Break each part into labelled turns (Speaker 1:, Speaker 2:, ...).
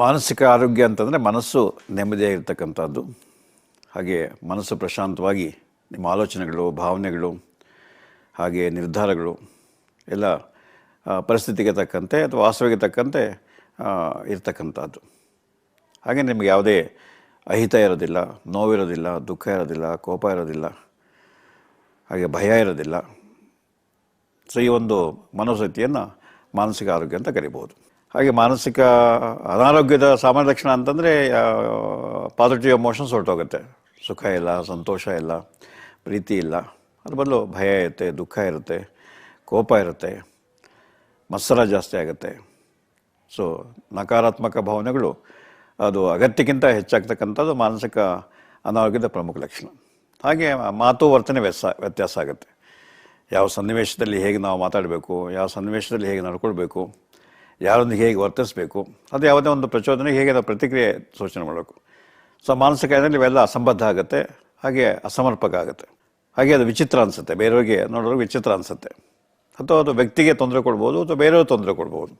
Speaker 1: ಮಾನಸಿಕ ಆರೋಗ್ಯ ಅಂತಂದರೆ ಮನಸ್ಸು ನೆಮ್ಮದಿಯಾಗಿರ್ತಕ್ಕಂಥದ್ದು ಹಾಗೆ ಮನಸ್ಸು ಪ್ರಶಾಂತವಾಗಿ ನಿಮ್ಮ ಆಲೋಚನೆಗಳು, ಭಾವನೆಗಳು, ಹಾಗೆ ನಿರ್ಧಾರಗಳು ಎಲ್ಲ ಪರಿಸ್ಥಿತಿಗೆ ತಕ್ಕಂತೆ ಅಥವಾ ವಾಸ್ತವಿಗೆ ತಕ್ಕಂತೆ ಇರತಕ್ಕಂಥದ್ದು. ಹಾಗೆ ನಿಮಗೆ ಯಾವುದೇ ಅಹಿತ ಇರೋದಿಲ್ಲ, ನೋವಿರೋದಿಲ್ಲ, ದುಃಖ ಇರೋದಿಲ್ಲ, ಕೋಪ ಇರೋದಿಲ್ಲ, ಹಾಗೆ ಭಯ ಇರೋದಿಲ್ಲ. ಸೊ ಈ ಒಂದು ಮನೋಸ್ಥಿತಿಯನ್ನು ಮಾನಸಿಕ ಆರೋಗ್ಯ ಅಂತ ಕರಿಬೋದು. ಹಾಗೆ ಮಾನಸಿಕ ಅನಾರೋಗ್ಯದ ಸಾಮಾನ್ಯ ಲಕ್ಷಣ ಅಂತಂದರೆ ಪಾಸಿಟಿವ್ ಎಮೋಷನ್ಸ್ ಹೊರಟೋಗುತ್ತೆ. ಸುಖ ಇಲ್ಲ, ಸಂತೋಷ ಇಲ್ಲ, ಪ್ರೀತಿ ಇಲ್ಲ. ಅದ್ರ ಬದಲು ಭಯ ಇರುತ್ತೆ, ದುಃಖ ಇರುತ್ತೆ, ಕೋಪ ಇರುತ್ತೆ, ಮತ್ಸರ ಜಾಸ್ತಿ ಆಗುತ್ತೆ. ಸೊ ನಕಾರಾತ್ಮಕ ಭಾವನೆಗಳು ಅದು ಅಗತ್ಯಕ್ಕಿಂತ ಹೆಚ್ಚಾಗ್ತಕ್ಕಂಥದ್ದು ಮಾನಸಿಕ ಅನಾರೋಗ್ಯದ ಪ್ರಮುಖ ಲಕ್ಷಣ. ಹಾಗೆ ಮಾತು ವರ್ತನೆ ವ್ಯತ್ಯಾಸ ವ್ಯತ್ಯಾಸ ಆಗುತ್ತೆ. ಯಾವ ಸನ್ನಿವೇಶದಲ್ಲಿ ಹೇಗೆ ನಾವು ಮಾತಾಡಬೇಕು, ಯಾವ ಸನ್ನಿವೇಶದಲ್ಲಿ ಹೇಗೆ ನಡ್ಕೊಳ್ಬೇಕು ಯಾರೊಂದಿಗೆ ಹೇಗೆ ವರ್ತಿಸಬೇಕು, ಅದು ಯಾವುದೇ ಒಂದು ಪ್ರಚೋದನೆಗೆ ಹೇಗೆ ಅದು ಪ್ರತಿಕ್ರಿಯೆ ಸೂಚನೆ ಮಾಡಬೇಕು. ಸೊ ಮಾನಸಿಕ ಇವೆಲ್ಲ ಅಸಂಬದ್ಧ ಆಗುತ್ತೆ, ಹಾಗೆ ಅಸಮರ್ಪಕ ಆಗುತ್ತೆ. ಹಾಗೆ ಅದು ವಿಚಿತ್ರ ಅನಿಸುತ್ತೆ, ಬೇರೆಯವ್ರಿಗೆ ನೋಡೋರು ವಿಚಿತ್ರ ಅನಿಸುತ್ತೆ. ಅಥವಾ ಅದು ವ್ಯಕ್ತಿಗೆ ತೊಂದರೆ ಕೊಡ್ಬೋದು, ಅಥವಾ ಬೇರೆಯವ್ರಿಗೆ ತೊಂದರೆ ಕೊಡ್ಬೋದು.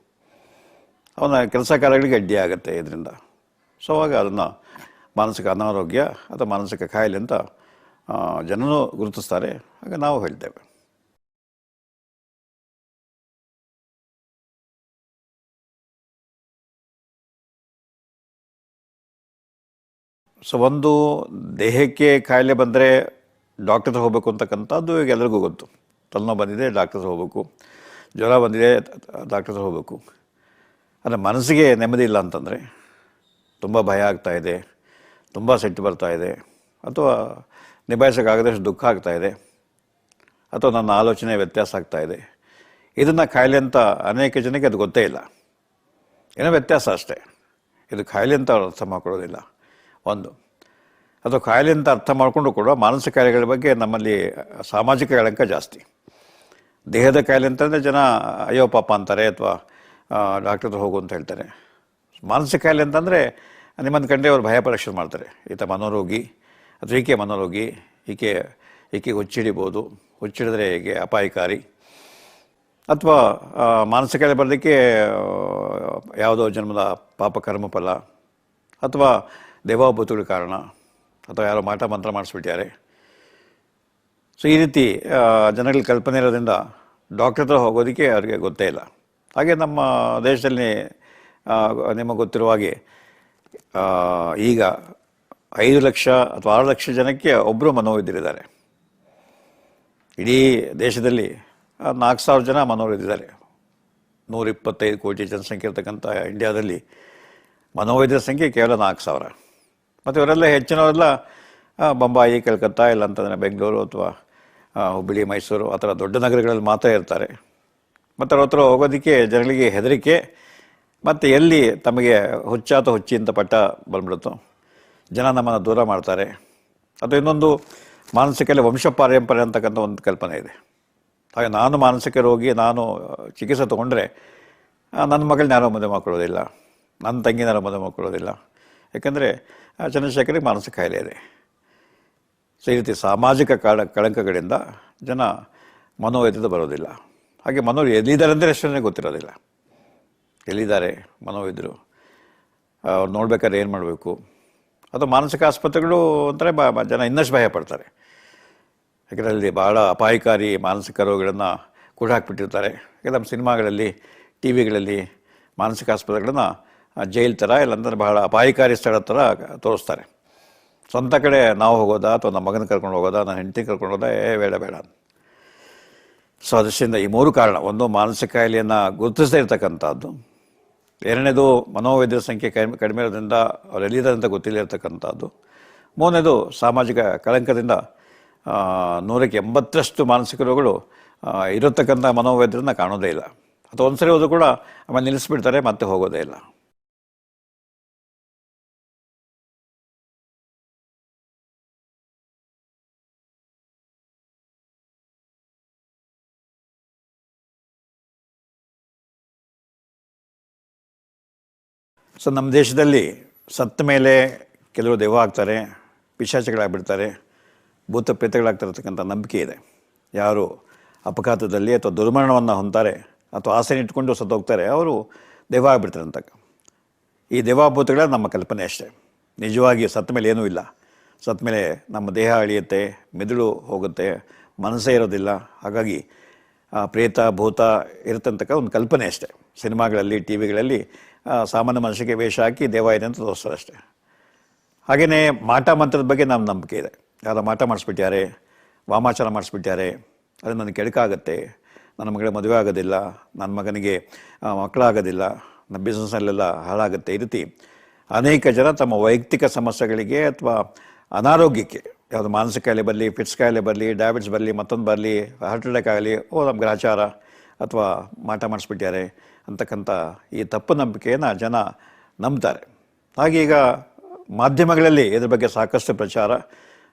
Speaker 1: ಅವನ ಕೆಲಸ ಕಾರ್ಯಗಳಿಗೆ ಅಡ್ಡಿ ಆಗುತ್ತೆ ಇದರಿಂದ. ಸೊ ಅವಾಗ ಅದನ್ನು ಮಾನಸಿಕ ಅನಾರೋಗ್ಯ ಅಥವಾ ಮಾನಸಿಕ ಕಾಯಿಲೆ ಅಂತ ಜನರು ಗುರುತಿಸ್ತಾರೆ. ಹಾಗೆ ನಾವು ಹೇಳ್ತೇವೆ. ಸೊ ಒಂದು ದೇಹಕ್ಕೆ ಕಾಯಿಲೆ ಬಂದರೆ ಡಾಕ್ಟರ್ ಹೋಗಬೇಕು ಅಂತಕ್ಕಂಥದ್ದು ಈಗ ಎಲ್ಲರಿಗೂ ಗೊತ್ತು. ತಲೆನೋವು ಬಂದಿದೆ ಡಾಕ್ಟರ್ ಹೋಗಬೇಕು. ಜ್ವರ ಬಂದಿದೆ ಡಾಕ್ಟರ್ ಹೋಗಬೇಕು. ಆದರೆ ಮನಸ್ಸಿಗೆ ನೆಮ್ಮದಿ ಇಲ್ಲ ಅಂತಂದರೆ ತುಂಬ ಭಯ ಆಗ್ತಾ ಇದೆ, ತುಂಬ ಸಿಟ್ಟು ಬರ್ತಾ ಇದೆ, ಅಥವಾ ನಿಭಾಯಿಸೋಕ್ಕಾಗದಷ್ಟು ದುಃಖ ಆಗ್ತಾ ಇದೆ, ಅಥವಾ ನನ್ನ ಆಲೋಚನೆ ವ್ಯತ್ಯಾಸ ಆಗ್ತಾ ಇದೆ. ಇದನ್ನು ಕಾಯಿಲೆ ಅಂತ ಅನೇಕ ಜನಕ್ಕೆ ಅದು ಗೊತ್ತೇ ಇಲ್ಲ. ಏನೋ ವ್ಯತ್ಯಾಸ ಅಷ್ಟೇ. ಇದು ಕಾಯಿಲೆ ಅಂತ ಅವ್ರು ಅರ್ಥ ಮಾಡ್ಕೊಳ್ಳೋದಿಲ್ಲ. ಒಂದು. ಅದು ಕಾಯಿಲೆ ಅಂತ ಅರ್ಥ ಮಾಡಿಕೊಂಡು ಕೂಡ ಮಾನಸಿಕ ಕಾಯಿಲೆಗಳ ಬಗ್ಗೆ ನಮ್ಮಲ್ಲಿ ಸಾಮಾಜಿಕ ಕಳಂಕ ಜಾಸ್ತಿ. ದೇಹದ ಕಾಯಿಲೆ ಅಂತಂದರೆ ಜನ, ಅಯ್ಯೋ ಪಾಪ ಅಂತಾರೆ ಅಥವಾ ಡಾಕ್ಟರ್ ಹೋಗು ಅಂತ ಹೇಳ್ತಾರೆ. ಮಾನಸಿಕ ಕಾಯಿಲೆ ಅಂತಂದರೆ ನಿಮ್ಮನ್ನು ಕಂಡೇ ಅವರು ಭಯ ಪರೀಕ್ಷೆ ಮಾಡ್ತಾರೆ. ಈತ ಮನೋರೋಗಿ ಅಥವಾ ಈಕೆ ಮನೋರೋಗಿ, ಈಕೆ ಈಕೆ ಹುಚ್ಚಿಡಿಬೋದು. ಹುಚ್ಚಿಡಿದ್ರೆ ಹೇಗೆ? ಅಪಾಯಕಾರಿ. ಅಥವಾ ಮಾನಸಿಕ ಕಾಯಿಲೆ ಬರಲಿಕ್ಕೆ ಯಾವುದೋ ಜನ್ಮದ ಪಾಪ ಕರ್ಮ ಫಲ ಅಥವಾ ದೇವಾಭೂತಗಳ ಕಾರಣ? ಅಥವಾ ಯಾರೋ ಮಾಟ ಮಂತ್ರ ಮಾಡಿಸ್ಬಿಟ್ಟಿದ್ದಾರೆ ಸೊ ಈ ರೀತಿ ಜನಗಳ ಕಲ್ಪನೆ ಇರೋದ್ರಿಂದ ಡಾಕ್ಟರ್ ಹತ್ರ ಹೋಗೋದಕ್ಕೆ ಅವ್ರಿಗೆ ಗೊತ್ತೇ ಇಲ್ಲ. ಹಾಗೆ ನಮ್ಮ ದೇಶದಲ್ಲಿ ನಿಮಗೆ ಗೊತ್ತಿರುವ ಹಾಗೆ ಈಗ ಐದು ಲಕ್ಷ ಅಥವಾ ಆರು ಲಕ್ಷ ಜನಕ್ಕೆ ಒಬ್ಬರು ಮನೋವೈದ್ಯರಿದ್ದಾರೆ. ಇಡೀ ದೇಶದಲ್ಲಿ ನಾಲ್ಕು ಸಾವಿರ ಜನ ಮನೋವೈದ್ಯರಿದ್ದಾರೆ. ನೂರಿಪ್ಪತ್ತೈದು ಕೋಟಿ ಜನಸಂಖ್ಯೆ ಇರತಕ್ಕಂಥ ಇಂಡಿಯಾದಲ್ಲಿ ಮನೋವೈದ್ಯರ ಸಂಖ್ಯೆ ಕೇವಲ ನಾಲ್ಕು ಸಾವಿರ. ಮತ್ತು ಇವರೆಲ್ಲ ಹೆಚ್ಚಿನವರೆಲ್ಲ ಬೊಂಬಾಯಿ, ಕಲ್ಕತ್ತಾ ಇಲ್ಲ ಅಂತಂದರೆ ಬೆಂಗಳೂರು ಅಥವಾ ಹುಬ್ಬಳ್ಳಿ, ಮೈಸೂರು ಆ ಥರ ದೊಡ್ಡ ನಗರಗಳಲ್ಲಿ ಮಾತ್ರ ಇರ್ತಾರೆ. ಮತ್ತು ಅವ್ರ ಹತ್ರ ಹೋಗೋದಕ್ಕೆ ಜನಗಳಿಗೆ ಹೆದರಿಕೆ, ಮತ್ತು ಎಲ್ಲಿ ತಮಗೆ ಹುಚ್ಚಾತ ಹುಚ್ಚಿ ಅಂತ ಪಟ್ಟ ಬಂದ್ಬಿಡುತ್ತೋ, ಜನ ನಮ್ಮನ್ನು ದೂರ ಮಾಡ್ತಾರೆ. ಅಥವಾ ಇನ್ನೊಂದು ಮಾನಸಿಕಲ್ಲಿ ವಂಶ ಪಾರಂಪರೆ ಅಂತಕ್ಕಂಥ ಒಂದು ಕಲ್ಪನೆ ಇದೆ. ಹಾಗೆ ನಾನು ಮಾನಸಿಕ ರೋಗಿ ನಾನು ಚಿಕಿತ್ಸೆ ತೊಗೊಂಡ್ರೆ ನನ್ನ ಮಗಳನ್ನ ಯಾರೋ ಮದುವೆ ಮಾಡ್ಕೊಳ್ಳೋದಿಲ್ಲ. ನನ್ನ ತಂಗಿನಾರೋ ಮದುವೆ ಮಾಡ್ಕೊಳ್ಳೋದಿಲ್ಲ. ಯಾಕಂದರೆ ಚಂದ್ರಶೇಖರಿಗೆ ಮಾನಸಿಕ ಕಾಯಿಲೆ ಇದೆ. ಈ ರೀತಿ ಸಾಮಾಜಿಕ ಕಳ, ಕಳಂಕಗಳಿಂದ ಜನ ಮನೋವೈದ್ಯದ ಬರೋದಿಲ್ಲ. ಹಾಗೆ ಮನೋ ಎಲ್ಲಿದ್ದಾರೆ ಅಂದರೆ ಅಷ್ಟೇ ಗೊತ್ತಿರೋದಿಲ್ಲ. ಎಲ್ಲಿದ್ದಾರೆ ಮನೋವೈದ್ಯರು ಅವ್ರು ನೋಡ್ಬೇಕಾದ್ರೆ ಏನು ಮಾಡಬೇಕು? ಅಥವಾ ಮಾನಸಿಕ ಆಸ್ಪತ್ರೆಗಳು ಅಂದರೆ ಬ- ಜನ ಇನ್ನಷ್ಟು ಭಯ ಪಡ್ತಾರೆ. ಯಾಕಂದರೆ ಅಲ್ಲಿ ಭಾಳ ಅಪಾಯಕಾರಿ ಮಾನಸಿಕ ರೋಗಗಳನ್ನು ಕೂಡ ಹಾಕ್ಬಿಟ್ಟಿರ್ತಾರೆ. ಯಾಕೆ ನಮ್ಮ ಸಿನಿಮಾಗಳಲ್ಲಿ ಟಿ ವಿಗಳಲ್ಲಿ ಮಾನಸಿಕ ಆಸ್ಪತ್ರೆಗಳನ್ನು ಜೈಲ್ ಥರ ಇಲ್ಲಂದ್ರೆ ಬಹಳ ಅಪಾಯಕಾರಿ ಸ್ಥಳ ಥರ ತೋರಿಸ್ತಾರೆ. ಸ್ವಂತ ಕಡೆ ನಾವು ಹೋಗೋದಾ ಅಥವಾ ನಮ್ಮ ಮಗನ ಕರ್ಕೊಂಡು ಹೋಗೋದಾ, ನನ್ನ ಹೆಂಡತಿ ಕರ್ಕೊಂಡು ಹೋದ ಏ, ಬೇಡ ಬೇಡ ಸೊ ಅದರಿಂದ ಈ ಮೂರು ಕಾರಣ, ಒಂದು ಮಾನಸಿಕ ಕಾಯಿಲೆಯನ್ನು ಗುರುತಿಸದೇ ಇರತಕ್ಕಂಥದ್ದು, ಎರಡನೇದು ಮನೋವೈದ್ಯರ ಸಂಖ್ಯೆ ಕಡಿಮೆ ಕಡಿಮೆ ಇರೋದ್ರಿಂದ ಅವ್ರು ಎಲ್ಲಿದ್ದಾರೆ ಅಂತ ಗೊತ್ತಿಲ್ಲ ಇರತಕ್ಕಂಥದ್ದು, ಮೂರನೇದು ಸಾಮಾಜಿಕ ಕಳಂಕದಿಂದ ನೂರಕ್ಕೆ ಎಂಬತ್ತರಷ್ಟು ಮಾನಸಿಕ ರೋಗಗಳು ಇರತಕ್ಕಂಥ ಮನೋವೈದ್ಯರನ್ನ ಕಾಣೋದೇ ಇಲ್ಲ. ಅಥವಾ ಒಂದು ಸರಿ ಹೋದರೂ ಕೂಡ ಆಮೇಲೆ ನಿಲ್ಲಿಸ್ಬಿಡ್ತಾರೆ, ಮತ್ತೆ ಹೋಗೋದೇ ಇಲ್ಲ. ಸೊ ನಮ್ಮ ದೇಶದಲ್ಲಿ ಸತ್ತ ಮೇಲೆ ಕೆಲವರು ದೆವ್ವ ಆಗ್ತಾರೆ ಪಿಶಾಚಗಳಾಗ್ಬಿಡ್ತಾರೆ ಭೂತ ಪ್ರೇತಗಳಾಗ್ತಿರತಕ್ಕಂಥ ನಂಬಿಕೆ ಇದೆ. ಯಾರು ಅಪಘಾತದಲ್ಲಿ ಅಥವಾ ದುರ್ಮರಣವನ್ನು ಹೊಂತಾರೆ ಅಥವಾ ಆಸೆನ ಇಟ್ಕೊಂಡು ಸತ್ತೋಗ್ತಾರೆ, ಅವರು ದೆವ್ವ ಆಗ್ಬಿಡ್ತಾರೆ ಅಂತಕ್ಕ. ಈ ದೇವಾಭೂತಗಳ ನಮ್ಮ ಕಲ್ಪನೆ ಅಷ್ಟೇ. ನಿಜವಾಗಿ ಸತ್ತ ಮೇಲೆ ಏನೂ ಇಲ್ಲ. ಸತ್ತ ಮೇಲೆ ನಮ್ಮ ದೇಹ ಅಳಿಯುತ್ತೆ, ಮೆದುಳು ಹೋಗುತ್ತೆ, ಮನಸ್ಸೇ ಇರೋದಿಲ್ಲ. ಹಾಗಾಗಿ ಪ್ರೇತ, ಭೂತ ಇರತಂತಕ್ಕ ಒಂದು ಕಲ್ಪನೆ ಅಷ್ಟೇ. ಸಿನಿಮಾಗಳಲ್ಲಿ ಟಿ ವಿಗಳಲ್ಲಿ ಸಾಮಾನ್ಯ ಮನುಷ್ಯಗೆ ವೇಷ ಹಾಕಿ ದೇವ ಇದೆ ಅಂತ ತೋರಿಸ್ತಾರೆ ಅಷ್ಟೇ ಹಾಗೆಯೇ ಮಾಟ ಮಂತ್ರದ ಬಗ್ಗೆ ನಮ್ಮ ನಂಬಿಕೆ ಇದೆ. ಯಾರೋ ಮಾಟ ಮಾಡಿಸ್ಬಿಟ್ಟಾರೆ ವಾಮಾಚಾರ ಮಾಡಿಸ್ಬಿಟ್ಟಾರೆ ಅದು ನನಗೆ ಕೆಡಕಾಗತ್ತೆ ನನ್ನ ಮಗಳಿಗೆ ಮದುವೆ ಆಗೋದಿಲ್ಲ, ನನ್ನ ಮಗನಿಗೆ ಮಕ್ಕಳಾಗೋದಿಲ್ಲ, ನನ್ನ ಬಿಸ್ನೆಸ್ನಲ್ಲೆಲ್ಲ ಹಾಳಾಗುತ್ತೆ ಈ ರೀತಿ ಅನೇಕ ಜನ ತಮ್ಮ ವೈಯಕ್ತಿಕ ಸಮಸ್ಯೆಗಳಿಗೆ ಅಥವಾ ಅನಾರೋಗ್ಯಕ್ಕೆ, ಯಾವುದು ಮಾನಸಿಕ ಕಾಯಿಲೆ ಬರಲಿ ಫಿಟ್ಸ್ ಕಾಯಿಲೆ ಬರಲಿ ಡಯಾಬಿಟ್ಸ್ ಬರಲಿ, ಮತ್ತೊಂದು ಬರಲಿ ಹಾರ್ಟ್ ಅಟ್ಯಾಕ್ ಆಗಲಿ, ಓ ನಮ್ಮ ಗ್ರಹಚಾರ ಅಥವಾ ಮಾಟ ಮಾಡಿಸ್ಬಿಟ್ಟಾರೆ ಅಂತಕ್ಕಂಥ ಈ ತಪ್ಪು ನಂಬಿಕೆಯನ್ನು ಜನ ನಂಬ್ತಾರೆ. ಹಾಗೆ ಈಗ ಮಾಧ್ಯಮಗಳಲ್ಲಿ ಇದ್ರ ಬಗ್ಗೆ ಸಾಕಷ್ಟು ಪ್ರಚಾರ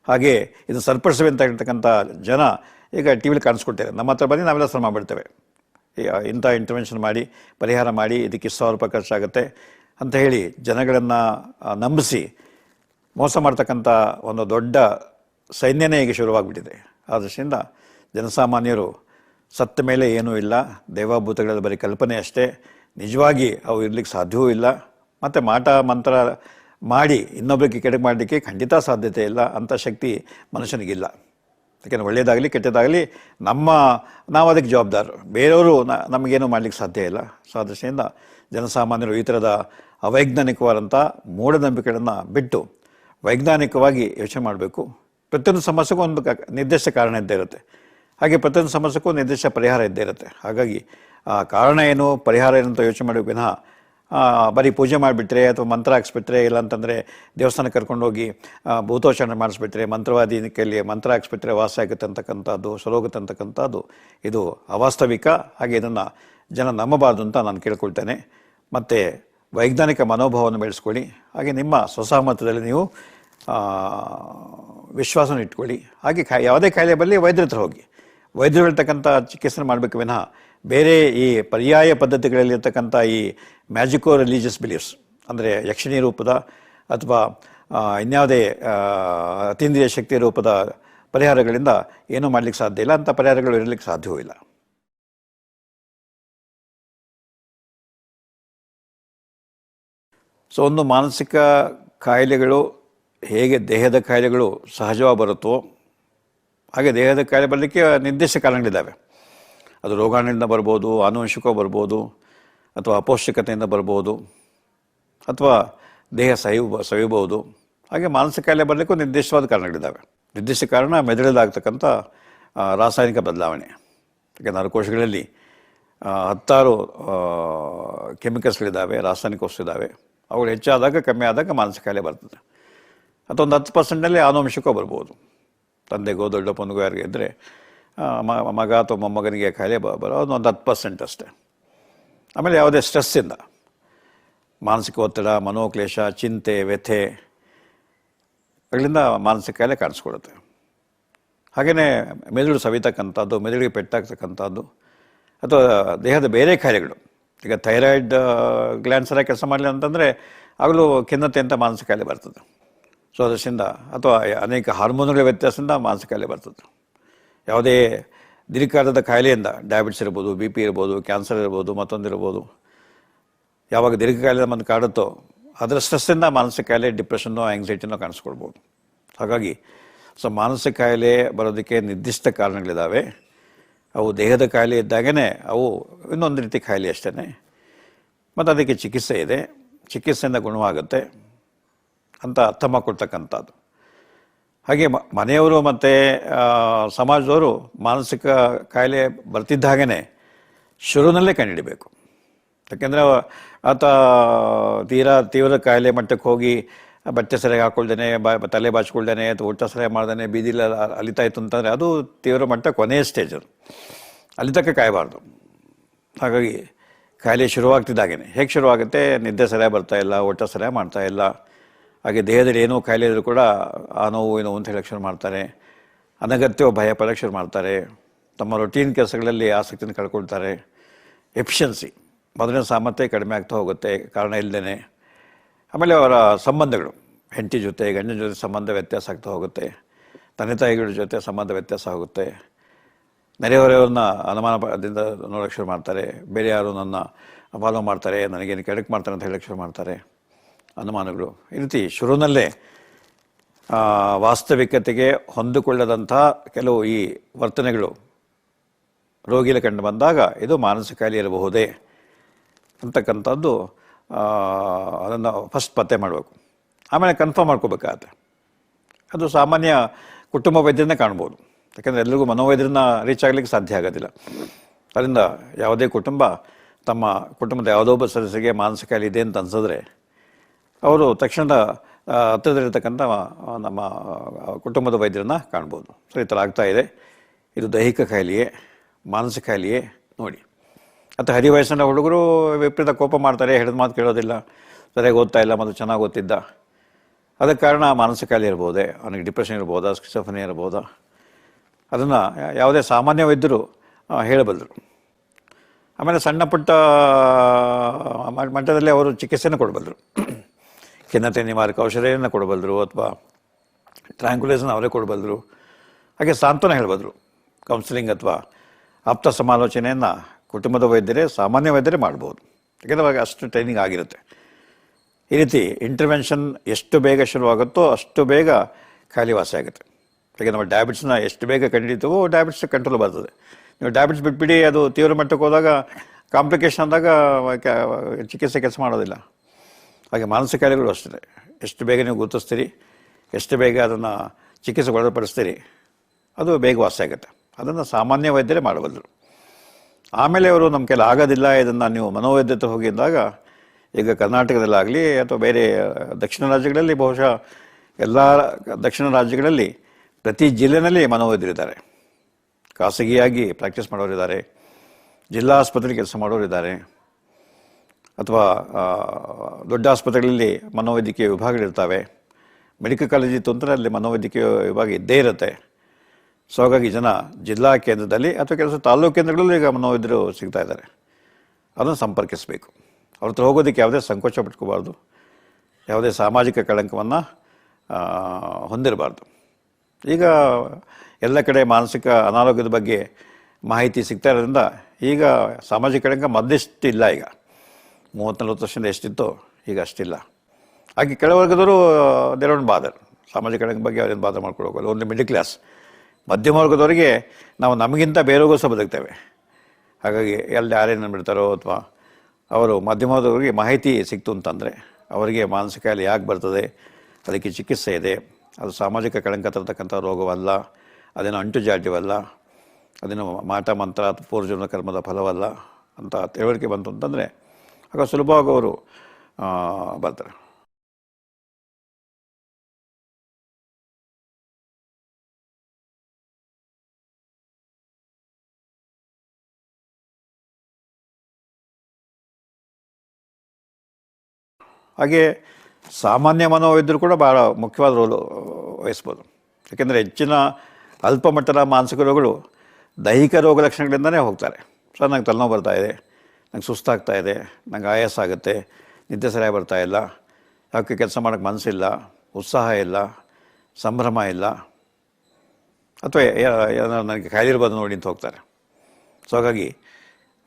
Speaker 1: ಹಾಗೆ ಇದು ಸರಿಪಡಿಸುವೆ ಅಂತ ಹೇಳ್ತಕ್ಕಂಥ ಜನ ಈಗ ಟಿ ವಿಲಿ ಕಾಣಿಸ್ಕೊಳ್ತಾರೆ. ನಮ್ಮ ಹತ್ರ ಬಂದು ನಾವೆಲ್ಲ ಶ್ರಮ ಮಾಡ್ತೇವೆ ಈ, ಇಂಥ ಇಂಟರ್ವೆನ್ಷನ್ ಮಾಡಿ ಪರಿಹಾರ ಮಾಡಿ ಇದಕ್ಕೆ ಇಷ್ಟು ಸಾವಿರ ರೂಪಾಯಿ ಖರ್ಚಾಗುತ್ತೆ ಅಂತ ಹೇಳಿ ಜನಗಳನ್ನು ನಂಬಿಸಿ ಮೋಸ ಮಾಡ್ತಕ್ಕಂಥ ಒಂದು ದೊಡ್ಡ ಸೈನ್ಯನೇ ಈಗ ಶುರುವಾಗ್ಬಿಟ್ಟಿದೆ. ಆ ಜನಸಾಮಾನ್ಯರು ಸತ್ತ ಮೇಲೆ ಏನೂ ಇಲ್ಲ. ದೇವಭೂತಗಳಲ್ಲಿ ಬರೀ ಕಲ್ಪನೆ ಅಷ್ಟೇ. ನಿಜವಾಗಿ ಅವು ಇರಲಿಕ್ಕೆ ಸಾಧ್ಯವೂ ಇಲ್ಲ. ಮತ್ತು ಮಾಟ, ಮಂತ್ರ ಮಾಡಿ ಇನ್ನೊಬ್ಬರಿಗೆ ಕೆಟ್ಟ ಮಾಡಲಿಕ್ಕೆ ಖಂಡಿತ ಸಾಧ್ಯತೆ ಇಲ್ಲ. ಅಂಥ ಶಕ್ತಿ ಮನುಷ್ಯನಿಗಿಲ್ಲ. ಯಾಕೆಂದರೆ ಒಳ್ಳೆಯದಾಗಲಿ, ಕೆಟ್ಟದಾಗಲಿ ನಮ್ಮ, ನಾವು ಅದಕ್ಕೆ ಜವಾಬ್ದಾರರು ಬೇರೆಯವರು ನ- ನಮಗೇನು ಮಾಡಲಿಕ್ಕೆ ಸಾಧ್ಯ ಇಲ್ಲ. ಸೊ ಆ ಜನಸಾಮಾನ್ಯರು ಈ ಥರದ ಅವೈಜ್ಞಾನಿಕವಾದಂಥ ಮೂಢನಂಬಿಕೆಗಳನ್ನು ಬಿಟ್ಟು ವೈಜ್ಞಾನಿಕವಾಗಿ ಯೋಚನೆ ಮಾಡಬೇಕು. ಪ್ರತಿಯೊಂದು ಸಮಸ್ಯೆಗೂ ಒಂದು ನಿರ್ದಿಷ್ಟ ಕಾರಣ ಇದ್ದೇ ಇರುತ್ತೆ. ಹಾಗೆ ಪ್ರತಿಯೊಂದು ಸಮಸ್ಯೆಗೂ ನಿರ್ದಿಷ್ಟ ಪರಿಹಾರ ಇದ್ದೇ ಇರುತ್ತೆ. ಹಾಗಾಗಿ ಆ ಕಾರಣ ಏನು ಪರಿಹಾರ ಏನು ಅಂತ ಯೋಚನೆ ಮಾಡಬೇಕು ವಿನಃ ಬರೀ ಪೂಜೆ ಮಾಡಿಬಿಟ್ರೆ ಅಥವಾ ಮಂತ್ರ ಹಾಕ್ಸ್ಬಿಟ್ರೆ ಇಲ್ಲ ಅಂತಂದರೆ ದೇವಸ್ಥಾನಕ್ಕೆ ಕರ್ಕೊಂಡೋಗಿ ಭೂತೋಚರಣೆ ಮಾಡಿಸ್ಬಿಟ್ರೆ ಮಂತ್ರವಾದಿ ಕೈಲಿ ಮಂತ್ರ ಹಾಕ್ಸ್ಬಿಟ್ರೆ ವಾಸ ಆಗುತ್ತೆ ಅಂತಕ್ಕಂಥದ್ದು ಸರೋಗುತ್ತೆ ಅಂತಕ್ಕಂಥದ್ದು ಇದು ಅವಾಸ್ತವಿಕ. ಹಾಗೆ ಇದನ್ನು ಜನ ನಂಬಬಾರ್ದು ಅಂತ ನಾನು ಕೇಳ್ಕೊಳ್ತೇನೆ. ಮತ್ತು ವೈಜ್ಞಾನಿಕ ಮನೋಭಾವವನ್ನು ಬೆಳೆಸ್ಕೊಳ್ಳಿ. ಹಾಗೆ ನಿಮ್ಮ ಸ್ವಸಹಮತದಲ್ಲಿ ನೀವು ಆ, ವಿಶ್ವಾಸನ ಇಟ್ಕೊಳ್ಳಿ. ಹಾಗೆ ಕಾಯಿ ಯಾವುದೇ ಕಾಯಿಲೆ ಬರಲಿ ವೈದ್ಯರ ಹತ್ರ ಹೋಗಿ. ವೈದ್ಯರು ಹೇಳ್ತಕ್ಕಂಥ ಚಿಕಿತ್ಸೆ ಮಾಡಬೇಕು ವಿನಃ ಬೇರೆ ಈ ಪರ್ಯಾಯ ಪದ್ಧತಿಗಳಲ್ಲಿರ್ತಕ್ಕಂಥ ಈ ಮ್ಯಾಜಿಕೋ ರಿಲೀಜಿಯಸ್ ಬಿಲೀಫ್ಸ್ ಅಂದರೆ ಯಕ್ಷಿಣಿ ರೂಪದ ಅಥವಾ ಇನ್ಯಾವುದೇ ಅತೀಂದ್ರಿಯ ಶಕ್ತಿ ರೂಪದ ಪರಿಹಾರಗಳಿಂದ ಏನೂ ಮಾಡಲಿಕ್ಕೆ ಸಾಧ್ಯ ಇಲ್ಲ, ಅಂಥ ಪರಿಹಾರಗಳು ಇರಲಿಕ್ಕೆ ಸಾಧ್ಯವೂ ಇಲ್ಲ. ಸೊ, ಒಂದು ಮಾನಸಿಕ ಕಾಯಿಲೆಗಳು ಹೇಗೆ ದೇಹದ ಕಾಯಿಲೆಗಳು ಸಹಜವಾಗಿ ಬರುತ್ತೋ ಹಾಗೆ ದೇಹದ ಕಾಯಿಲೆ ಬರಲಿಕ್ಕೆ ನಿರ್ದಿಷ್ಟ ಕಾರಣಗಳಿದ್ದಾವೆ. ಅದು ರೋಗಾಣಿಯಿಂದ ಬರ್ಬೋದು ಆನುವಂಶಿಕ ಬರ್ಬೋದು, ಅಥವಾ ಅಪೌಷ್ಟಿಕತೆಯಿಂದ ಬರ್ಬೋದು, ಅಥವಾ ದೇಹ ಸಹಿವು ಸವಿಬಹುದು ಹಾಗೆ ಮಾನಸಿಕ ಕಾಯಿಲೆ ಬರಲಿಕ್ಕೂ ನಿರ್ದಿಷ್ಟವಾದ ಕಾರಣಗಳಿದ್ದಾವೆ. ನಿರ್ದಿಷ್ಟ ಕಾರಣ ಮೆದುಳಲ್ಲಾಗ್ತಕ್ಕಂಥ ರಾಸಾಯನಿಕ ಬದಲಾವಣೆ. ಯಾಕೆ ನರಕೋಶಗಳಲ್ಲಿ ಹತ್ತಾರು ಕೆಮಿಕಲ್ಸ್ಗಳಿದ್ದಾವೆ, ರಾಸಾಯನಿಕ ವಸ್ತುಗಳಿದ್ದಾವೆ. ಅವುಗಳು ಹೆಚ್ಚಾದಾಗ, ಕಮ್ಮಿ ಆದಾಗ ಮಾನಸಿಕ ಕಾಯಿಲೆ ಬರ್ತದೆ. ಅಥವಾ ಒಂದು ಹತ್ತು ಪರ್ಸೆಂಟಲ್ಲಿ ಆನುವಂಶಿಕ ಬರ್ಬೋದು. ತಂದೆಗೋ ದೊಡ್ಡಪ್ಪನಿಗೋ ಯಾರಿಗೆ ಇದ್ದರೆ ಮಗ ಅಥವಾ ಮೊಮ್ಮಗನಿಗೆ ಕಾಯಿಲೆ ಬರೋದು ಒಂದು ಹತ್ತು ಪರ್ಸೆಂಟ್ ಅಷ್ಟೇ. ಆಮೇಲೆ ಯಾವುದೇ ಸ್ಟ್ರೆಸ್ಸಿಂದ ಮಾನಸಿಕ ಒತ್ತಡ, ಮನೋಕ್ಲೇಶ, ಚಿಂತೆ, ವ್ಯಥೆ ಅಲ್ಲಿಂದ ಮಾನಸಿಕ ಕಾಯಿಲೆ ಕಾಣಿಸ್ಕೊಡುತ್ತೆ. ಹಾಗೆಯೇ ಮೆದುಳು ಸವಿತಕ್ಕಂಥದ್ದು, ಮೆದುಳಿಗೆ ಪೆಟ್ಟಾಗ್ತಕ್ಕಂಥದ್ದು, ಅಥವಾ ದೇಹದ ಬೇರೆ ಕಾಯಿಲೆಗಳು. ಈಗ ಥೈರಾಯ್ಡ್ ಗ್ಲ್ಯಾಂಡ್ ಸರಿಯಾಗಿ ಕೆಲಸ ಮಾಡಲಿಲ್ಲ ಅಂತಂದರೆ, ಆಗಲೂ ಖಿನ್ನತೆ ಅಂತ ಮಾನಸಿಕ ಕಾಯಿಲೆ ಬರ್ತದೆ. ಸೊ ಅದರಿಂದ ಅಥವಾ ಅನೇಕ ಹಾರ್ಮೋನುಗಳ ವ್ಯತ್ಯಾಸದಿಂದ ಮಾನಸಿಕ ಕಾಯಿಲೆ ಬರ್ತದೆ. ಯಾವುದೇ ದೀರ್ಘಕಾಲದ ಕಾಯಿಲೆಯಿಂದ ಡಯಾಬಿಟಿಸ್ ಇರ್ಬೋದು ಬಿ ಪಿ ಇರ್ಬೋದು ಕ್ಯಾನ್ಸರ್ ಇರ್ಬೋದು, ಮತ್ತೊಂದು ಇರ್ಬೋದು. ಯಾವಾಗ ದೀರ್ಘಕಾಲದ ಮಂದಿ ಕಾಡುತ್ತೋ ಅದರ ಸ್ಟ್ರೆಸ್ಸಿಂದ ಮಾನಸಿಕ ಕಾಯಿಲೆ ಡಿಪ್ರೆಷನ್ನು ಆ್ಯಂಗ್ಸೈಟಿನೋ ಕಾಣಿಸ್ಕೊಳ್ಬೋದು. ಹಾಗಾಗಿ ಸೊ ಮಾನಸಿಕ ಕಾಯಿಲೆ ಬರೋದಕ್ಕೆ ನಿರ್ದಿಷ್ಟ ಕಾರಣಗಳಿದ್ದಾವೆ ಅವು ದೇಹದ ಕಾಯಿಲೆ ಇದ್ದಾಗೇ ಅವು ಇನ್ನೊಂದು ರೀತಿ ಕಾಯಿಲೆ ಅಷ್ಟೇ ಮತ್ತು ಅದಕ್ಕೆ ಚಿಕಿತ್ಸೆ ಇದೆ. ಚಿಕಿತ್ಸೆಯಿಂದ ಗುಣವಾಗುತ್ತೆ. ಅಂತ ಅರ್ಥ ಮಾಡ್ಕೊಳ್ತಕ್ಕಂಥದ್ದು. ಹಾಗೆ ಮನೆಯವರು ಮತ್ತು ಸಮಾಜದವರು ಮಾನಸಿಕ ಕಾಯಿಲೆ ಬರ್ತಿದ್ದ ಶುರುನಲ್ಲೇ ಶುರುವಿನಲ್ಲೇ ಕಂಡುಹಿಡಿಬೇಕು. ಯಾಕೆಂದರೆ ಆತ ತೀರಾ, ತೀವ್ರ ಕಾಯಿಲೆ ಮಟ್ಟಕ್ಕೆ ಹೋಗಿ ಬಟ್ಟೆ ಸರಿಯಾಗಿ ಹಾಕೊಳ್ದೇನೆ, ಬಾ, ತಲೆ ಬಾಚ್ಕೊಳ್ದೇನೆ, ಅಥವಾ ಊಟ ಸರಿಯಾಗಿ ಮಾಡ್ದೇನೆ, ಬೀದಿಲಿ ಅಲ- ಅಲಿತಾ ಇತ್ತು ಅಂತಂದರೆ ಅದು ತೀವ್ರ ಮಟ್ಟ ಕೊನೆಯ ಸ್ಟೇಜ್ ಅದು. ಅಲ್ಲಿ ತಕ್ಕ ಕಾಯಬಾರ್ದು. ಹಾಗಾಗಿ ಕಾಯಿಲೆ ಶುರುವಾಗ್ತಿದ್ದಾಗೇ ಹೇಗೆ ಶುರುವಾಗುತ್ತೆ? ನಿದ್ದೆ ಸರಿಯಾಗಿ ಬರ್ತಾ ಇಲ್ಲ, ಊಟ ಸರಿಯಾಗಿ ಮಾಡ್ತಾ ಇಲ್ಲ ಹಾಗೆ ದೇಹದಲ್ಲಿ ಏನೋ ಕಾಯಿಲೆ ಇದ್ದರೂ ಕೂಡ ಆ ನೋವು ಏನೋ ಅಂತ ಹೇಳಕ್ಕೆ ಶುರು ಮಾಡ್ತಾರೆ. ಅನಗತ್ಯ ಭಯ ಪಡಕ್ಕೆ ಶುರು ಮಾಡ್ತಾರೆ. ತಮ್ಮ ರೊಟೀನ್ ಕೆಲಸಗಳಲ್ಲಿ ಆಸಕ್ತಿಯನ್ನು ಕಳ್ಕೊಳ್ತಾರೆ. ಎಫಿಷಿಯನ್ಸಿ ಮೊದಲಿನ ಸಾಮರ್ಥ್ಯ ಕಡಿಮೆ ಆಗ್ತಾ ಹೋಗುತ್ತೆ, ಕಾರಣ ಇಲ್ಲದೇ ಆಮೇಲೆ ಅವರ ಸಂಬಂಧಗಳು, ಹೆಂಡತಿ ಜೊತೆ, ಗಂಡನ ಜೊತೆ ಸಂಬಂಧ ವ್ಯತ್ಯಾಸ ಆಗ್ತಾ ಹೋಗುತ್ತೆ. ತಂದೆ ತಾಯಿಗಳ ಜೊತೆ ಸಂಬಂಧ ವ್ಯತ್ಯಾಸ ಆಗುತ್ತೆ. ನೆರೆಹೊರೆಯವ್ರನ್ನ ಅನುಮಾನದಿಂದ ನೋಡೋಕ್ಕೆ ಶುರು ಮಾಡ್ತಾರೆ. ಬೇರೆ ಯಾರು ನನ್ನ ಫಾಲೋ ಮಾಡ್ತಾರೆ, ನನಗೇನು ಕೆಡಕ್ ಮಾಡ್ತಾರೆ ಅಂತ ಹೇಳಕ್ಕೆ ಶುರು ಮಾಡ್ತಾರೆ. ಅನುಮಾನಗಳು. ಈ ರೀತಿ ಶುರುವಿನಲ್ಲೇ ವಾಸ್ತವಿಕತೆಗೆ ಹೊಂದಿಕೊಳ್ಳದಂಥ ಕೆಲವು ಈ ವರ್ತನೆಗಳು ರೋಗಿಯಲ್ಲಿ ಕಂಡು ಬಂದಾಗ ಇದು ಮಾನಸಿಕ ಕಾಯಿಲೆ ಇರಬಹುದೇ ಅಂತಕ್ಕಂಥದ್ದು ಅದನ್ನು ಫಸ್ಟ್ ಪತ್ತೆ ಮಾಡಬೇಕು. ಆಮೇಲೆ ಕನ್ಫರ್ಮ್ ಮಾಡ್ಕೋಬೇಕಾಗತ್ತೆ. ಅದು ಸಾಮಾನ್ಯ ಕುಟುಂಬ ವೈದ್ಯರನ್ನೇ ಕಾಣ್ಬೋದು. ಯಾಕಂದರೆ ಎಲ್ರಿಗೂ ಮನೋವೈದ್ಯರನ್ನ ರೀಚ್ ಆಗಲಿಕ್ಕೆ ಸಾಧ್ಯ ಆಗೋದಿಲ್ಲ. ಅದರಿಂದ ಯಾವುದೇ ಕುಟುಂಬ ತಮ್ಮ ಕುಟುಂಬದ ಯಾವುದೋ ಒಬ್ಬ ಸದಸ್ಯರಿಗೆ ಮಾನಸಿಕ ಕಾಯಿಲೆ ಇದೆ ಅಂತ ಅನ್ಸಿದ್ರೆ ಅವರು ತಕ್ಷಣ ಹತ್ತಿರದಲ್ಲಿರ್ತಕ್ಕಂಥ ನಮ್ಮ ಕುಟುಂಬದ ವೈದ್ಯರನ್ನ ಕಾಣ್ಬೋದು. ಸೊ ಈ ಥರ ಆಗ್ತಾ ಇದೆ. ಇದು ದೈಹಿಕ ಕಾಯಿಲೆಯೇ ಮಾನಸಿಕ ಕಾಯಿಲೆಯೇ ನೋಡಿ. ಮತ್ತು ಹರಿ ವಯಸ್ಸಿನ ಹುಡುಗರು ವಿಪರೀತ ಕೋಪ ಮಾಡ್ತಾರೆ, ಹೇಳಿದ ಮಾತು ಕೇಳೋದಿಲ್ಲ, ಸರಿಯಾಗಿ ಓದ್ತಾ ಇಲ್ಲ, ಮತ್ತು ಚೆನ್ನಾಗಿ ಓದ್ತಿದ್ದ. ಅದಕ್ಕೆ ಕಾರಣ ಮಾನಸಿಕ ಕಾಯಿಲೆ ಇರ್ಬೋದೇ, ಅವನಿಗೆ ಡಿಪ್ರೆಷನ್ ಇರ್ಬೋದಾ ಸ್ಕಿಸೋಫನಿ ಇರ್ಬೋದಾ? ಅದನ್ನು ಯಾವುದೇ ಸಾಮಾನ್ಯ ವೈದ್ಯರು ಹೇಳಬಲ್ಲರು. ಆಮೇಲೆ ಸಣ್ಣ ಪುಟ್ಟ ಮಟ್ಟದಲ್ಲಿ ಅವರು ಚಿಕಿತ್ಸೆಯನ್ನು ಕೊಡಬಲ್ಲರು. ಖಿನ್ನತೆ ನಿವಾರಕ ಔಷಧಿಯನ್ನು ಕೊಡಬಲ್ಲರು ಅಥವಾ ಟ್ರ್ಯಾಂಕ್ಯುಲೇಷನ್ ಅವರೇ ಕೊಡಬಲ್ಲರು ಹಾಗೆ ಸಾಂತ್ವನ ಹೇಳ್ಬದ್ರು ಕೌನ್ಸಿಲಿಂಗ್ ಅಥವಾ ಆಪ್ತ ಸಮಾಲೋಚನೆಯನ್ನು ಕುಟುಂಬದ ವೈದ್ಯರೇ, ಸಾಮಾನ್ಯ ವೈದ್ಯರೇ ಮಾಡ್ಬೋದು. ಯಾಕೆಂದರೆ ಅವಾಗ ಅಷ್ಟು ಟ್ರೈನಿಂಗ್ ಆಗಿರುತ್ತೆ. ಈ ರೀತಿ ಇಂಟರ್ವೆನ್ಷನ್ ಎಷ್ಟು ಬೇಗ ಶುರುವಾಗುತ್ತೋ ಅಷ್ಟು ಬೇಗ ಖಾಲಿ ವಾಸಿ ಆಗುತ್ತೆ. ಯಾಕೆ ನಮ್ಮ ಡಯಾಬಿಟ್ಸ್ನ ಎಷ್ಟು ಬೇಗ ಕಂಡಿಡಿತೀವೋ ಡಯಾಬಿಟ್ಸ್ ಕಂಟ್ರೋಲ್ ಬರ್ತದೆ. ನೀವು ಡಯಾಬಿಟ್ಸ್ ಬಿಟ್ಬಿಡಿ, ಅದು ತೀವ್ರ ಮಟ್ಟಕ್ಕೆ ಹೋದಾಗ ಕಾಂಪ್ಲಿಕೇಶನ್ ಆದಾಗ ಚಿಕಿತ್ಸೆ ಕೆಲಸ ಮಾಡೋದಿಲ್ಲ. ಹಾಗೆ ಮಾನಸಿಕ ಕಾಯಿಲೆಗಳು ಅಷ್ಟೇ. ಎಷ್ಟು ಬೇಗ ನೀವು ಗುರುತಿಸ್ತೀರಿ, ಎಷ್ಟು ಬೇಗ ಅದನ್ನು ಚಿಕಿತ್ಸೆ ಒಳಪಡಿಸ್ತೀರಿ ಅದು ಬೇಗ ವಾಸ ಆಗುತ್ತೆ. ಅದನ್ನು ಸಾಮಾನ್ಯ ವೈದ್ಯರೇ ಮಾಡಬಲ್ಲರು ಆಮೇಲೆ ಅವರು ನಮ್ಮ ಕೆಲ ಆಗೋದಿಲ್ಲ, ಇದನ್ನು ನೀವು ಮನೋವೈದ್ಯತೆ ಹೋಗಿದ್ದಾಗ ಈಗ ಕರ್ನಾಟಕದಲ್ಲಾಗಲಿ ಅಥವಾ ಬೇರೆ ದಕ್ಷಿಣ ರಾಜ್ಯಗಳಲ್ಲಿ ಬಹುಶಃ ಎಲ್ಲ ದಕ್ಷಿಣ ರಾಜ್ಯಗಳಲ್ಲಿ ಪ್ರತಿ ಜಿಲ್ಲೆನಲ್ಲಿ ಮನೋವೈದ್ಯರಿದ್ದಾರೆ ಖಾಸಗಿಯಾಗಿ ಪ್ರಾಕ್ಟೀಸ್ ಮಾಡೋರಿದ್ದಾರೆ, ಜಿಲ್ಲಾ ಆಸ್ಪತ್ರೆಯಲ್ಲಿ ಕೆಲಸ ಮಾಡೋರಿದ್ದಾರೆ. ಅಥವಾ ದೊಡ್ಡ ಆಸ್ಪತ್ರೆಗಳಲ್ಲಿ ಮನೋವೈದ್ಯಕೀಯ ವಿಭಾಗಗಳಿರ್ತವೆ ಮೆಡಿಕಲ್ ಕಾಲೇಜ್ ಇತ್ತು ಅಂದರೆ ಅಲ್ಲಿ ಮನೋವೈದ್ಯಕೀಯ ವಿಭಾಗ ಇದ್ದೇ ಇರುತ್ತೆ. ಸೊ ಹಾಗಾಗಿ ಜನ ಜಿಲ್ಲಾ ಕೇಂದ್ರದಲ್ಲಿ ಅಥವಾ ಕೆಲಸ ತಾಲೂಕು ಕೇಂದ್ರಗಳಲ್ಲೂ ಈಗ ಮನೋವೈದ್ಯರು ಸಿಗ್ತಾ ಇದ್ದಾರೆ. ಅದನ್ನು ಸಂಪರ್ಕಿಸಬೇಕು. ಅವ್ರ ಹತ್ರ ಹೋಗೋದಕ್ಕೆ ಯಾವುದೇ ಸಂಕೋಚ ಪಟ್ಕೋಬಾರ್ದು. ಯಾವುದೇ ಸಾಮಾಜಿಕ ಕಳಂಕವನ್ನು ಹೊಂದಿರಬಾರ್ದು. ಈಗ ಎಲ್ಲ ಕಡೆ ಮಾನಸಿಕ ಅನಾರೋಗ್ಯದ ಬಗ್ಗೆ ಮಾಹಿತಿ ಸಿಗ್ತಾ ಇರೋದ್ರಿಂದ ಈಗ ಸಾಮಾಜಿಕ ಕಳಂಕ ಮದ್ದಿಷ್ಟಿಲ್ಲ ಈಗ. ಮೂವತ್ತು ನಲ್ವತ್ತು ವರ್ಷದಿಂದ ಎಷ್ಟಿತ್ತು, ಈಗ ಅಷ್ಟಿಲ್ಲ. ಹಾಗೆ ಕೆಳವರ್ಗದವರು ದೇರೊಂದು ಬಾದರ್ ಸಾಮಾಜಿಕ ಬಗ್ಗೆ ಅವ್ರೇನು ಬಾದ ಮಾಡ್ಕೊಂಡು ಒಂದು ಮಿಡಲ್ ಕ್ಲಾಸ್ ಮಧ್ಯಮ ವರ್ಗದವರಿಗೆ ನಾವು ನಮಗಿಂತ ಬೇರೆಗೂ ಸಹ ಬದುಕ್ತೇವೆ. ಹಾಗಾಗಿ ಎಲ್ಲಿ ಯಾರೇನು ಬಿಡ್ತಾರೋ ಅಥವಾ ಅವರು ಮಧ್ಯಮ ವರ್ಗದವರಿಗೆ ಮಾಹಿತಿ ಸಿಕ್ತು ಅಂತಂದರೆ ಅವರಿಗೆ ಮಾನಸಿಕ ಅಲ್ಲಿ ಯಾಕೆ ಬರ್ತದೆ, ಅದಕ್ಕೆ ಚಿಕಿತ್ಸೆ ಇದೆ. ಅದು ಸಾಮಾಜಿಕ ಕಳಂಕ ತರತಕ್ಕಂಥ ರೋಗವಲ್ಲ, ಅದೇನು ಅಂಟು ಜಾಡ್ಯವಲ್ಲ ಅದೇನು ಮಾಟ ಮಂತ್ರ ಅಥವಾ ಪೂರ್ವಜನ್ಮ ಕರ್ಮದ ಫಲವಲ್ಲ ಅಂತ ತಿಳುವಳಿಕೆ ಬಂತು ಅಂತಂದರೆ ಆಗ ಸುಲಭವಾಗಿ ಅವರು ಬರ್ತಾರೆ. ಹಾಗೆ ಸಾಮಾನ್ಯ ಮನೋವೈದ್ಯರು ಕೂಡ ಭಾಳ ಮುಖ್ಯವಾದ ರೋಲು ವಹಿಸ್ಬೋದು. ಯಾಕೆಂದರೆ ಹೆಚ್ಚಿನ ಅಲ್ಪಮಟ್ಟದ ಮಾನಸಿಕ ರೋಗಗಳು ದೈಹಿಕ ರೋಗ ಲಕ್ಷಣಗಳಿಂದನೇ ಹೋಗ್ತಾರೆ. ಸರ್ ನಂಗೆ ತಲೆನೋವು ಬರ್ತಾ ಇದೆ ನಂಗೆ ಸುಸ್ತಾಗ್ತಾ ಇದೆ, ನಂಗೆ ಆಯಾಸ ಆಗುತ್ತೆ, ನಿದ್ದೆ ಸರಿಯಾಗಿ ಇಲ್ಲ, ಯಾಕೆ ಕೆಲಸ ಮಾಡೋಕ್ಕೆ ಮನಸ್ಸಿಲ್ಲ, ಉತ್ಸಾಹ ಇಲ್ಲ, ಸಂಭ್ರಮ ಇಲ್ಲ. ಅಥವಾ ಏನಾದ್ರು ನನಗೆ ಕಾಯಿಲೆ ಇರ್ಬೋದು ನೋಡಿ ಅಂತ ಹೋಗ್ತಾರೆ. ಸೊ ಹಾಗಾಗಿ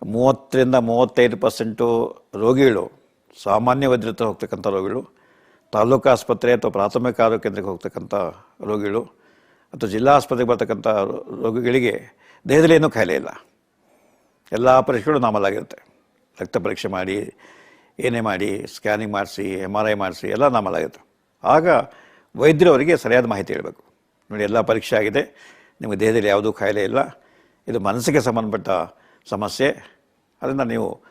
Speaker 1: ಮೂವತ್ತರಿಂದ ಮೂವತ್ತೈದು ಪರ್ಸೆಂಟು ರೋಗಿಗಳು, ಸಾಮಾನ್ಯ ವೈದ್ಯರತ್ರ ಹೋಗ್ತಕ್ಕಂಥ ರೋಗಿಗಳು, ತಾಲೂಕು ಆಸ್ಪತ್ರೆ ಅಥವಾ ಪ್ರಾಥಮಿಕ ಆರೋಗ್ಯ ಕೇಂದ್ರಕ್ಕೆ ಹೋಗ್ತಕ್ಕಂಥ ರೋಗಿಗಳು ಅಥವಾ ಜಿಲ್ಲಾ ಆಸ್ಪತ್ರೆಗೆ ಬರ್ತಕ್ಕಂಥ ರೋಗಿಗಳಿಗೆ ದೇಹದಲ್ಲಿ ಏನೂ ಕಾಯಿಲೆ ಇಲ್ಲ. ಎಲ್ಲ ಪರೀಕ್ಷೆಗಳು ನಾಮಲ್ಲಾಗಿರುತ್ತೆ ಆಗಿರುತ್ತೆ. ರಕ್ತ ಪರೀಕ್ಷೆ ಮಾಡಿ, ಏನೇ ಮಾಡಿ, ಸ್ಕ್ಯಾನಿಂಗ್ ಮಾಡಿಸಿ ಎಂ ಆರ್ ಐ ಮಾಡಿಸಿ, ಎಲ್ಲ ನಾರ್ಮಲ್ ಆಗುತ್ತೆ ಆಗ ವೈದ್ಯರು ಅವರಿಗೆ ಸರಿಯಾದ ಮಾಹಿತಿ ಹೇಳಬೇಕು. ನೋಡಿ, ಎಲ್ಲ ಪರೀಕ್ಷೆ ಆಗಿದೆ. ನಿಮ್ಮ ದೇಹದಲ್ಲಿ ಯಾವುದೂ ಕಾಯಿಲೆ ಇಲ್ಲ. ಇದು ಮನಸ್ಸಿಗೆ ಸಂಬಂಧಪಟ್ಟ ಸಮಸ್ಯೆ. ಅದರಿಂದ ನೀವು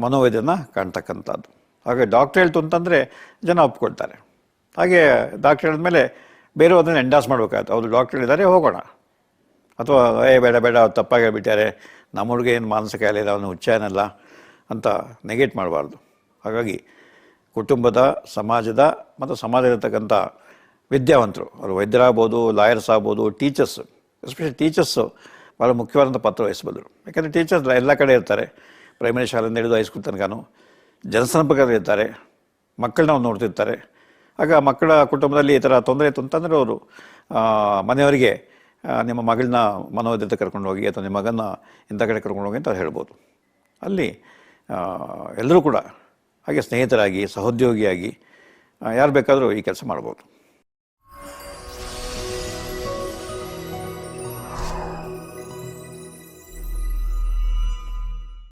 Speaker 1: ಮನೋವೈದ್ಯನ ಕಾಣ್ತಕ್ಕಂಥದ್ದು. ಹಾಗೆ ಡಾಕ್ಟ್ರ್ ಹೇಳ್ತು ಅಂತಂದರೆ ಜನ ಒಪ್ಕೊಳ್ತಾರೆ. ಹಾಗೆ ಡಾಕ್ಟ್ರ್ ಹೇಳಿದ್ಮೇಲೆ ಬೇರೆ ಅದನ್ನು ಎಂಡಾಸ್ ಮಾಡಬೇಕಾಯ್ತು. ಅವರು ಡಾಕ್ಟ್ರ್ ಹೇಳಿದ್ದಾರೆ, ಹೋಗೋಣ. ಅಥವಾ, ಏ, ಬೇಡ ಬೇಡ, ಅವ್ರು ತಪ್ಪಾಗಿ ಹೇಳ್ಬಿಟ್ಟಾರೆ ನಮ್ಮ ಹುಡುಗ ಏನು ಮಾನಸಿಕ ಇಲ್ಲ, ಅವನು ಹುಚ್ಚಾನಲ್ಲ ಅಂತ ನೆಗೆಟ್ ಮಾಡಬಾರ್ದು. ಹಾಗಾಗಿ ಕುಟುಂಬದ, ಸಮಾಜದ ಮತ್ತು ಸಮಾಜದಲ್ಲಿರ್ತಕ್ಕಂಥ ವಿದ್ಯಾವಂತರು, ಅವರು ವೈದ್ಯರಾಗ್ಬೋದು, ಲಾಯರ್ಸ್ ಆಗ್ಬೋದು, ಟೀಚರ್ಸ್, ಎಸ್ಪೆಷಲಿ ಟೀಚರ್ಸು ಭಾಳ ಮುಖ್ಯವಾದಂಥ ಪಾತ್ರ ವಹಿಸ್ಬೋದು ಯಾಕೆಂದರೆ ಟೀಚರ್ಸ್ ಎಲ್ಲ ಕಡೆ ಇರ್ತಾರೆ. ಪ್ರೈಮರಿ ಶಾಲೆಯಿಂದ ಹಿಡಿದು ಹೈಸ್ಕೂಲ್ ತನಕನೂ ಜನಸಂಪರ್ಕದಲ್ಲಿ ಇರ್ತಾರೆ. ಮಕ್ಕಳನ್ನ ಅವ್ರು ನೋಡ್ತಿರ್ತಾರೆ. ಆಗ ಮಕ್ಕಳ ಕುಟುಂಬದಲ್ಲಿ ಈ ಥರ ತೊಂದರೆ ಇತ್ತು ಅಂತಂದರೆ ಅವರು ಮನೆಯವರಿಗೆ ನಿಮ್ಮ ಮಗಳನ್ನ ಮನೋವೈದ್ಯತೆ ಕರ್ಕೊಂಡು ಹೋಗಿ ಅಥವಾ ನಿಮ್ಮ ಮಗನ ಇಂಥ ಕಡೆ ಕರ್ಕೊಂಡು ಹೋಗಿ ಅಂತ ಹೇಳ್ಬೋದು. ಅಲ್ಲಿ ಎಲ್ಲರೂ ಕೂಡ ಹಾಗೆ ಸ್ನೇಹಿತರಾಗಿ ಸಹೋದ್ಯೋಗಿಯಾಗಿ ಯಾರು ಬೇಕಾದರೂ ಈ ಕೆಲಸ ಮಾಡ್ಬೋದು.